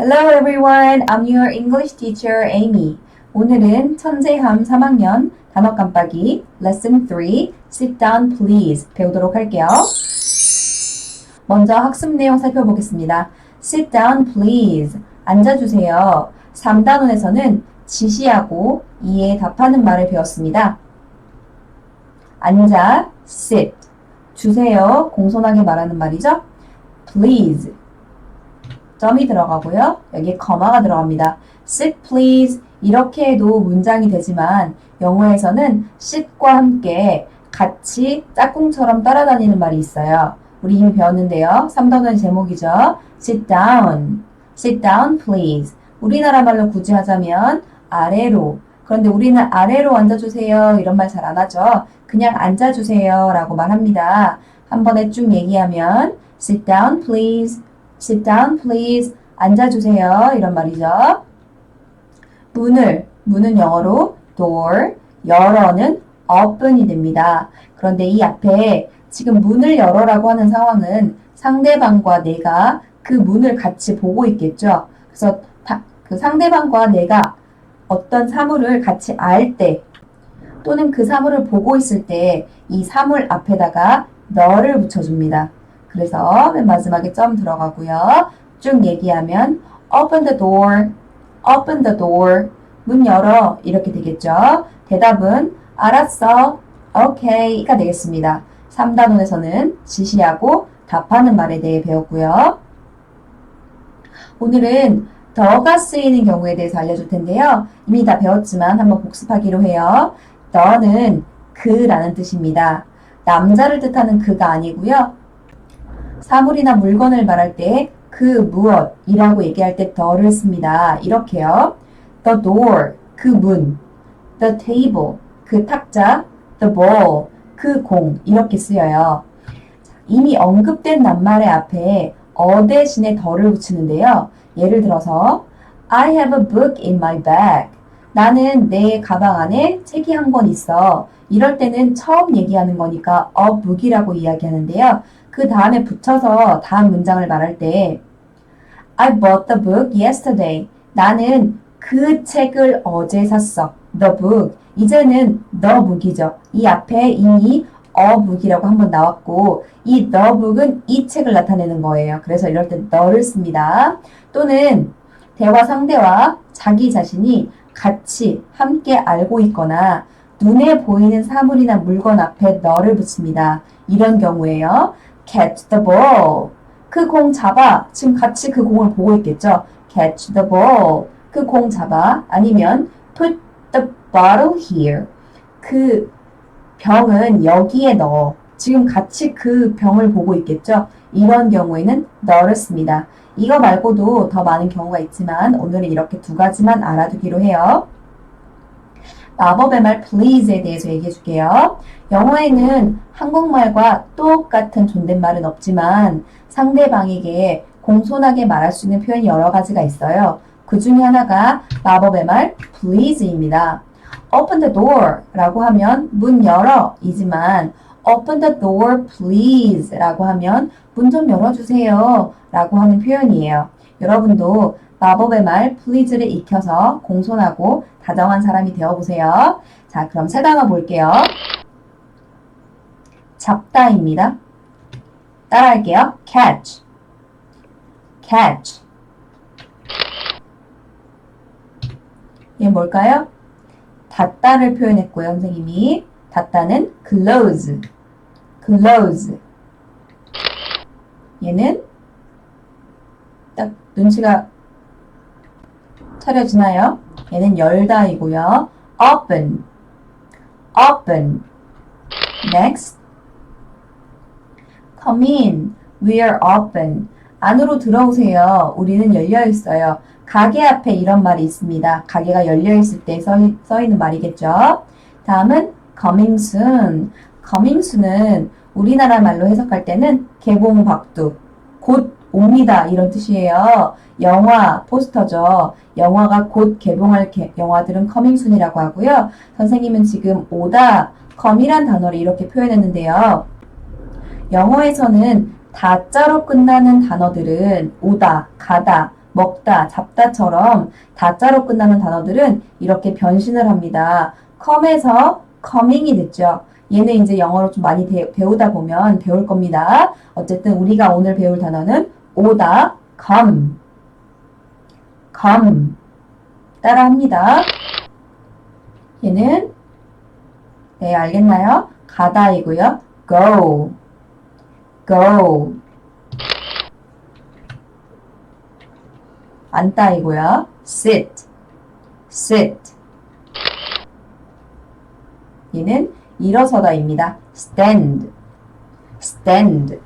Hello everyone, I'm your English teacher Amy. 오늘은 천재함 3학년 단어 깜빡이 Lesson 3 Sit down please 배우도록 할게요. 먼저 학습 내용 살펴보겠습니다. Sit down please 앉아주세요. 3단원에서는 지시하고 이에 답하는 말을 배웠습니다. 앉아 sit 주세요 공손하게 말하는 말이죠. please 점이 들어가고요. 여기에 커마가 들어갑니다. sit please 이렇게 해도 문장이 되지만 영어에서는 sit과 함께 같이 짝꿍처럼 따라다니는 말이 있어요. 우리 이미 배웠는데요. 3단원 제목이죠. sit down. sit down please. 우리나라 말로 굳이 하자면 아래로. 그런데 우리는 아래로 앉아주세요. 이런 말 잘 안 하죠. 그냥 앉아주세요. 라고 말합니다. 한 번에 쭉 얘기하면 sit down please. Sit down please. 앉아주세요. 이런 말이죠. 문을, 문은 영어로 door, 열어는 open이 됩니다. 그런데 이 앞에 지금 문을 열어라고 하는 상황은 상대방과 내가 그 문을 같이 보고 있겠죠. 그래서 다- 그 상대방과 내가 어떤 사물을 같이 알 때, 또는 그 사물을 보고 있을 때 이 사물 앞에다가 너를 붙여줍니다. 그래서 맨 마지막에 점 들어가고요. 쭉 얘기하면 open the door, open the door, 문 열어 이렇게 되겠죠. 대답은 알았어, okay가 되겠습니다. 3단원에서는 지시하고 답하는 말에 대해 배웠고요. 오늘은 더가 쓰이는 경우에 대해서 알려줄 텐데요. 이미 다 배웠지만 한번 복습하기로 해요. 더는 그라는 뜻입니다. 남자를 뜻하는 그가 아니고요. 사물이나 물건을 말할 때 그 무엇이라고 얘기할 때 더를 씁니다. 이렇게요. The door, 그 문. The table, 그 탁자. The ball, 그 공. 이렇게 쓰여요. 이미 언급된 낱말의 앞에 어 대신에 더를 붙이는데요. 예를 들어서 I have a book in my bag. 나는 내 가방 안에 책이 한 권 있어. 이럴 때는 처음 얘기하는 거니까 a book이라고 이야기하는데요. 그 다음에 붙여서 다음 문장을 말할 때 I bought the book yesterday. 나는 그 책을 어제 샀어. The book. 이제는 the book이죠. 이 앞에 이미 a book이라고 한번 나왔고 이 the book은 이 책을 나타내는 거예요. 그래서 이럴 때 the를 씁니다. 또는 대화 상대와 자기 자신이 같이 함께 알고 있거나 눈에 보이는 사물이나 물건 앞에 너를 붙입니다. 이런 경우에요. Catch the ball. 그 공 잡아. 지금 같이 그 공을 보고 있겠죠. catch the ball. 그 공 잡아. 아니면 put the bottle here. 그 병은 여기에 넣어. 지금 같이 그 병을 보고 있겠죠. 이런 경우에는 너를 씁니다. 이거 말고도 더 많은 경우가 있지만 오늘은 이렇게 두 가지만 알아두기로 해요. 마법의 말 please에 대해서 얘기해 줄게요. 영어에는 한국말과 똑같은 존댓말은 없지만 상대방에게 공손하게 말할 수 있는 표현이 여러 가지가 있어요. 그 중에 하나가 마법의 말 please입니다. open the door 라고 하면 문 열어 이지만 open the door please 라고 하면 문 좀 열어주세요 라고 하는 표현이에요. 여러분도 마법의 말 please를 익혀서 공손하고 다정한 사람이 되어보세요. 자, 그럼 세 단어 볼게요. 잡다입니다. 따라할게요. catch, catch. 이게 뭘까요? 닫다를 표현했고요, 선생님이. 닫다는 close, close. 얘는 딱 눈치가 차려지나요? 얘는 열다이고요. open, open. Next. Come in. We are open. 안으로 들어오세요. 우리는 열려 있어요. 가게 앞에 이런 말이 있습니다. 가게가 열려 있을 때 써, 써 있는 말이겠죠. 다음은 coming soon. coming soon은 우리나라 말로 해석할 때는 개봉박두. 곧 옵니다. 이런 뜻이에요. 영화, 포스터죠. 영화가 곧 개봉할 개- 영화들은 soon이라고 하고요. 선생님은 지금 오다, come이란 단어를 이렇게 표현했는데요. 영어에서는 다자로 끝나는 단어들은 오다, 가다, 먹다, 잡다처럼 다자로 끝나는 단어들은 이렇게 변신을 합니다. come에서 coming이 됐죠. 얘는 이제 영어로 좀 많이 배, 배우다 보면 배울 겁니다. 어쨌든 우리가 오늘 배울 단어는 오다, come, come 따라 합니다. 얘는 네, 알겠나요? 가다이고요. go, go. 앉다이고요. sit, sit. 얘는 일어서다입니다. stand, stand.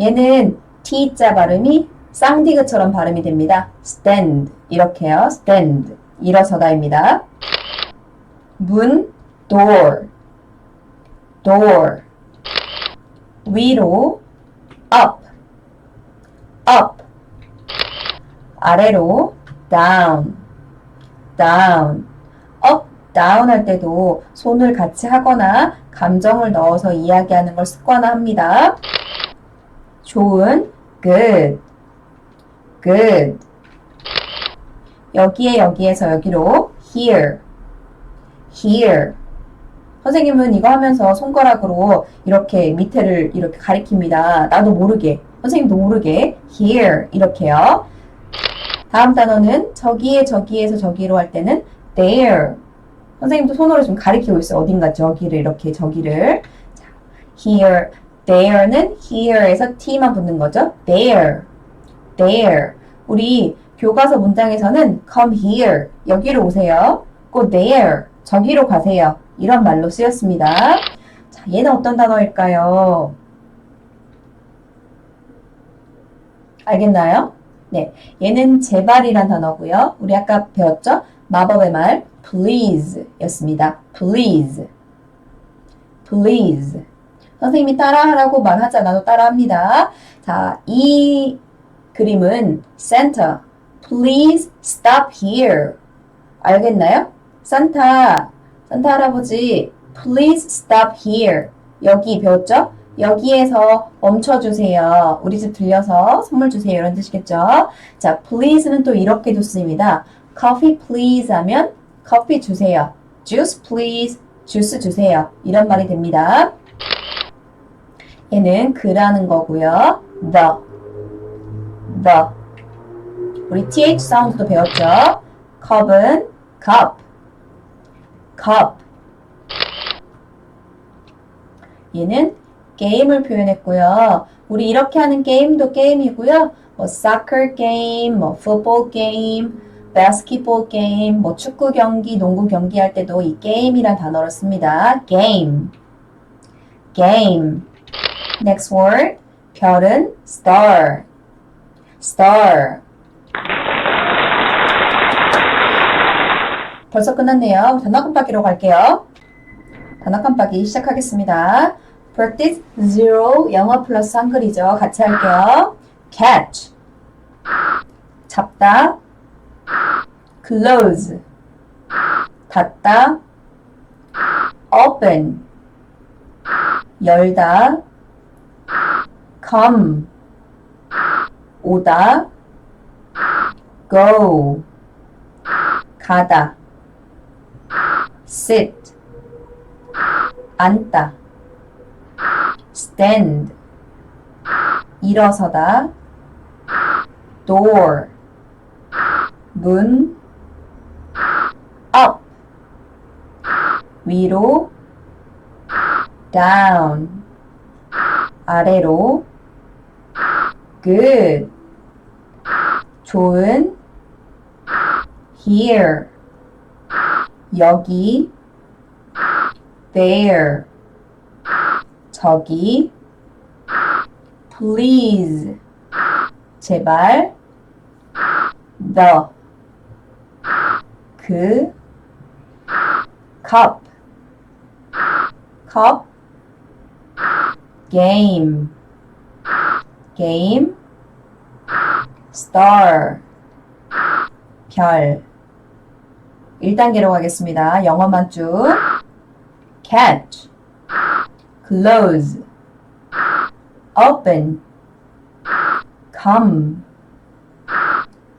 얘는 T자 발음이 쌍디귿처럼 발음이 됩니다. stand. 이렇게요. stand. 일어서다입니다. 문, door, door. 위로, up, up. 아래로, down, down. up, down 할 때도 손을 같이 하거나 감정을 넣어서 이야기하는 걸 습관화합니다. 좋은, good, good. 여기에 여기에서 여기로 here, here. 선생님은 이거 하면서 손가락으로 이렇게 밑에를 이렇게 가리킵니다. 나도 모르게. 선생님도 모르게. here. 이렇게요. 다음 단어는 저기에 저기에서 저기로 할 때는 there. 선생님도 손으로 좀 가리키고 있어요. 어딘가 저기를 이렇게 저기를. 자, here. There는 here에서 t만 붙는 거죠. there. there. 우리 교과서 문장에서는 come here. 여기로 오세요. go there. 저기로 가세요. 이런 말로 쓰였습니다. 자, 얘는 어떤 단어일까요? 알겠나요? 네. 얘는 제발이란 단어고요. 우리 아까 배웠죠? 마법의 말 please 였습니다. please. please. 선생님이 따라하라고 말하자. 나도 따라합니다. 자, 이 그림은 Santa. Please stop here. 알겠나요? 산타, 산타 할아버지, please stop here. 여기 배웠죠? 여기에서 멈춰주세요. 우리 집 들려서 선물 주세요. 이런 뜻이겠죠? 자, please는 또 이렇게도 쓰입니다. coffee please 하면 커피 주세요. juice please, 주스 주세요. 이런 말이 됩니다. 얘는 그라는 거고요. the, the. 우리 th 사운드도 배웠죠? 컵은 cup, cup. 얘는 게임을 표현했고요. 우리 이렇게 하는 게임도 게임이고요. 뭐 soccer 게임, 뭐 football 게임, basketball 게임, 뭐 축구 경기, 농구 경기 할 때도 이 게임이란 단어를 씁니다. game, game. Next word, 별은 star, star. 벌써 끝났네요. 단어 깜빡이로 갈게요. 단어 깜빡이 시작하겠습니다. practice zero 영어 플러스 한글이죠. 같이 할게요. catch 잡다 close 닫다 open 열다 come 오다 go 가다 sit 앉다 stand 일어서다 door 문 up 위로 down 아래로 good 좋은 here 여기 there 저기 please 제발 the 그 cup cup game game star 별 1단계로 가겠습니다. 영어만 쭉 catch close open come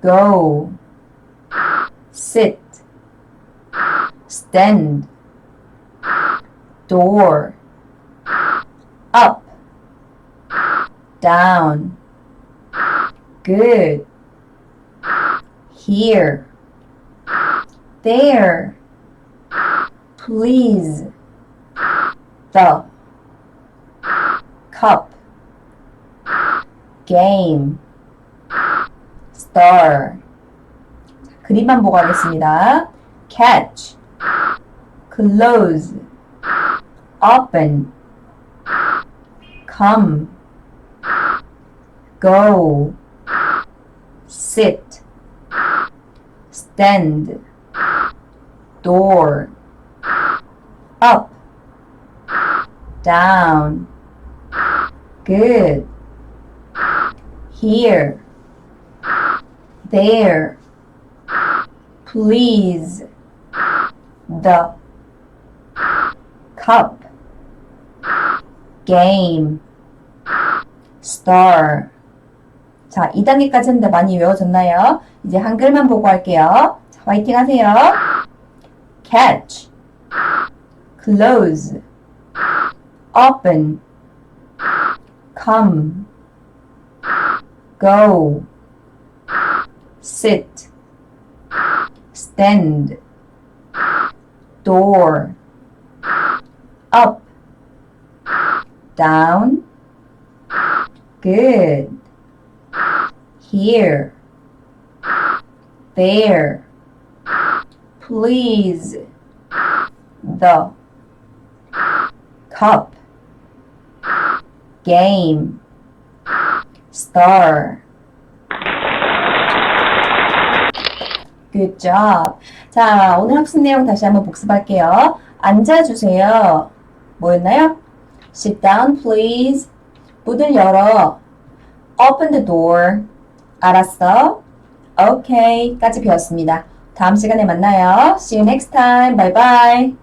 go, sit, stand, door, up, down, good, here, there, please, the, cup, game, star. 그림만 보고 하겠습니다. catch, close, open, come, go, sit, stand, door, up, down, good, here, there, please, the, cup, game, star. 자, 2단계까지 했는데 많이 외워졌나요? 이제 한글만 보고 할게요. 자, 화이팅 하세요. catch, close, open, come, go, sit, stand, door, up, down, good, here, there, please, the, cup, game, star. Good job. 자, 오늘 학습 내용 다시 한번 복습할게요. 앉아주세요. 뭐였나요? Sit down, please. 문을 열어. Open the door. 알았어. Okay. 까지 배웠습니다. 다음 시간에 만나요. See you next time. Bye bye.